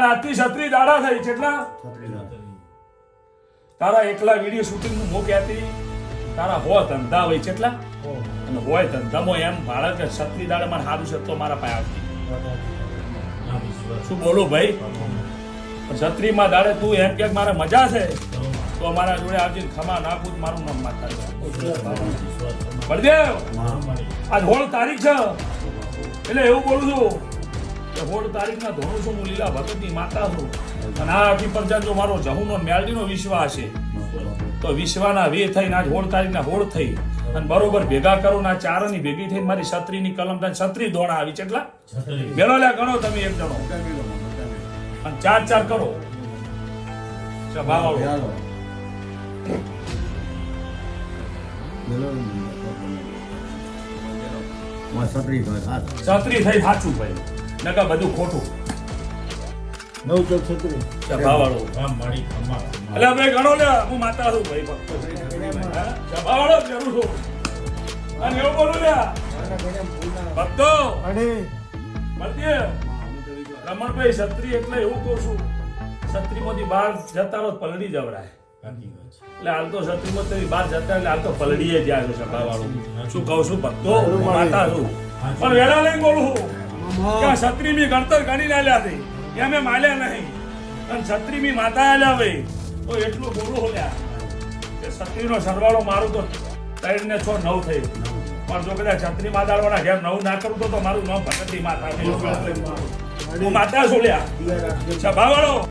પણ આજથી છત્રી દાડા થઈ કેટલા તારા એકલા વીડિયો શૂટિંગનું મો હતી તારા હો ધંધા હોય કેટલા અને હોય ધંધામાં એમ ભાડા કે છત્રી દાડે મને સારું છે તો મારા પાસે આવતી શું બોલું ભાઈ? છત્રીમાં દાડે તું એમ કે મારે મજા છે તો અમારા જોડે આવજે ખમા નાખું મારું નામ માતા બળદેવ! આજ હોળ તારીખ છે. એટલે એવું બોલું છું કે તારીખના ધોરણ છું હું લીલા ભગતની માતા છું. અને આ અભિપંચાન જો મારો જહુનો મેલડીનો વિશ્વાસ છે તો વિશ્વાના વે થઈને આજ હોળ તારીખના હોળ થઈ અને બરોબર ભેગા કરો ના ચારની ભેગી થઈને મારી છત્રીની કલમ થાય છત્રી દોણા આવી છે. એટલા? મેળવ્યા ગણો તમે એક જણો. અને ચાર ચાર કરો. ચા ભાવાળો છત્રી થઈ સાચું ભાઈ. નકા બધું ખોટું. નવ ચોક છત્રી ચા ભાવાળો એટલે આપણે ગણો લ્યા હું માતા છું ભાઈ ભક્તો ચભાવાળો જરૂર છું. અને એવું બોલું લ્યા ભક્તો મળતીએ રમણભાઈ છત્રી એટલે એવું કહું છું છત્રીમાંથી બહાર જતા રહો પલડી જવરાય એટલે હાલ તો છત્રીમાં તમે બહાર જતા એટલે હાલ તો પલડીએ જાય છે સભાવાળું. શું કહું છું ભક્તો હું માતા છું. પણ વેળા લઈને બોલું છું કે આ છત્રી મી ગણતર ગણી લાલ્યા હતી એ અમે માલ્યા નહીં. અને છત્રી મી માતા આલ્યા ભાઈ તો એટલું બોલું હોલ્યા કે છત્રીનો સરવાળો મારું તો ત્રણ ને છ નવ થઈ પણ જો કદાચ છત્રી માતાળવાના ઘેર નવ ના કરું તો મારું નામ ભગતની માતા હું માતા છું લ્યા. સભાવાળો